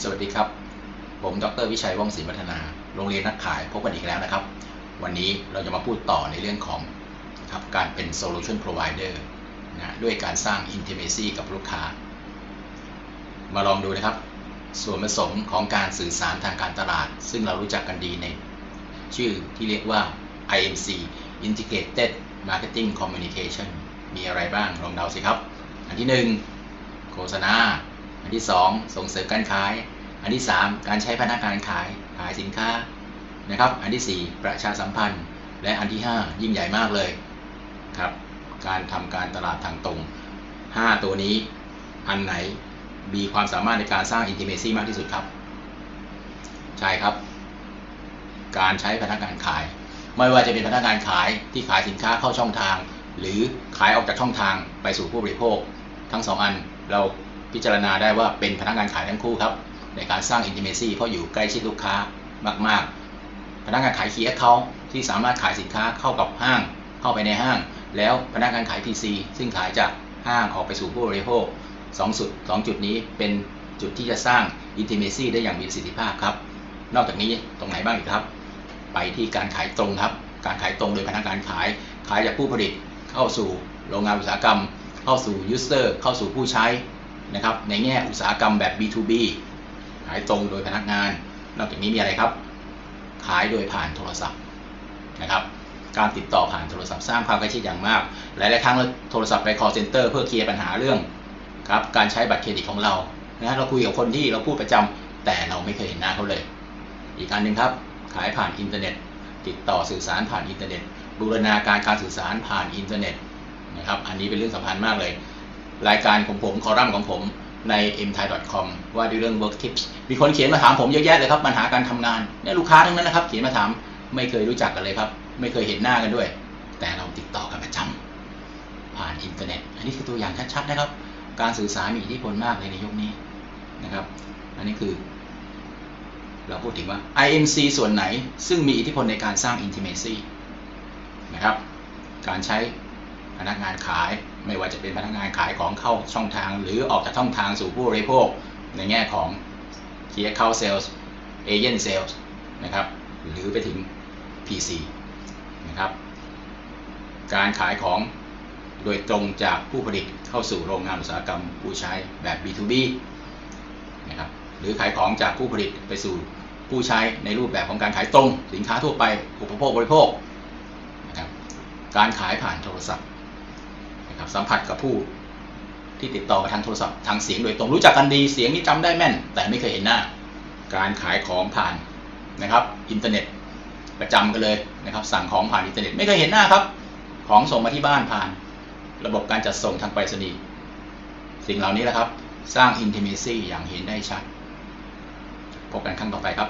สวัสดีครับ ผมดรวิชัยว่องศรีวัฒนา โรงเรียนนักขายพบกันอีกแล้วนะครับ วันนี้เราจะมาพูดต่อในเรื่องของครับการเป็น solution provider นะด้วยการสร้าง intimacy กับลูกค้า มาลองดูนะครับ ส่วนผสมของการสื่อสารทางการตลาด ซึ่งเรารู้จักกันดีใน ชื่อที่เรียกว่า IMC Integrated Marketing Communication มีอะไรบ้างลองเดาสิครับ อันที่หนึ่งโฆษณา อันที่ 2 ส่งเสริมการขาย อันที่ 3 การใช้พนักงานขายขายสินค้านะครับ อันที่ 4 ประชาสัมพันธ์ และอันที่ 5 ยิ่งใหญ่มากเลยครับการทำการตลาดทางตรง 5 ตัวนี้อันไหนมีความสามารถในการสร้าง intimacy มากที่สุดครับ ใช่ครับ การใช้พนักงานขาย ไม่ว่าจะเป็นพนักงานขายที่ขายสินค้าเข้าช่องทาง หรือขายออกจากช่องทางไปสู่ผู้บริโภค ทั้งสองอันเรา พิจารณาได้ว่าเป็นพนักงานขายทั้งคู่ครับ ในการสร้าง intimacy เพราะอยู่ใกล้ชิดลูกค้ามาก ๆ พนักงานขายคีย์เขาที่สามารถขายสินค้าเข้ากับห้าง เข้าไปในห้าง แล้วพนักงานขาย PC ซึ่งขายจากห้างออกไปสู่ผู้บริโภคสองสุดสองจุดนี้เป็นจุดที่จะสร้าง intimacy ได้อย่างมีประสิทธิภาพครับ นอกจากนี้ตรงไหนบ้างอีกครับ ไปที่การขายตรงครับ การขายตรงโดยพนักงานขายขายจากผู้ผลิตเข้าสู่โรงงานอุตสาหกรรม เข้าสู่ user เข้าสู่ผู้ใช้ นะครับในแง่อุตสาหกรรมแบบ B2B ขายตรงโดยพนักงาน นอกจากนี้มีอะไรครับ ขายโดยผ่านโทรศัพท์นะครับการติดต่อผ่านโทรศัพท์สร้างความใกล้ชิดอย่างมาก หลาย ๆ ครั้งเราโทรศัพท์ไป call center เพื่อเคลียร์ปัญหาเรื่องครับการใช้บัตรเครดิตของเรานะเราคุยกับคนที่เราพูดประจำแต่เราไม่เคยเห็นหน้าเขาเลย อีกการหนึ่งครับขายผ่านอินเทอร์เน็ต ติดต่อสื่อสารผ่านอินเทอร์เน็ต บูรณาการการสื่อสารผ่านอินเทอร์เน็ตนะครับอันนี้เป็นเรื่องสำคัญมากเลย รายการของผมคอลัมน์ของผมใน mthai.com ว่าด้วยเรื่อง work tips มีคนเขียนมาถามผมเยอะแยะเลยครับปัญหาการทำงานเนี่ยลูกค้าทั้งนั้นนะครับ เขียนมาถามไม่เคยรู้จักกันเลยครับ ไม่เคยเห็นหน้ากันด้วย แต่เราติดต่อกันประจำผ่านอินเทอร์เน็ต อันนี้คือตัวอย่างชัดๆนะครับ การสื่อสารมีอิทธิพลมากเลยในยุคนี้นะครับ อันนี้คือ เราพูดถึงว่า IMC ส่วนไหนซึ่งมีอิทธิพลในการสร้าง intimacy นะครับ การใช้ พนักงานขาย ไม่ว่าจะเป็นพนักงานขายของเข้าช่องทาง หรือออกจากช่องทางสู่ผู้บริโภค ในแง่ของ Key Account Sales Agent Sales นะครับหรือไปถึง PC นะครับการขายของโดยตรงจากผู้ผลิตเข้าสู่โรงงานอุตสาหกรรมผู้ใช้แบบ B2B นะครับหรือขายของจากผู้ผลิตไปสู่ผู้ใช้ในรูปแบบของการขายตรง สินค้าทั่วไปอุปโภคบริโภคนะครับการขายผ่านโทรศัพท์ นะครับสัมผัสกับผู้ที่ติดต่อมาทางโทรศัพท์ทางเสียงโดยตรงรู้จักกันดีเสียงนี้จำได้แม่น แต่ไม่เคยเห็นหน้า การขายของผ่านนะครับอินเทอร์เน็ตประจำกันเลยนะครับสั่งของผ่านอินเทอร์เน็ตไม่เคยเห็นหน้าครับ ของส่งมาที่บ้านผ่าน ระบบการจัดส่งทางไปรษณีย์สิ่งเหล่านี้แหละครับ สร้าง intimacy อย่างเห็นได้ชัด พบกันครั้งต่อไปครับ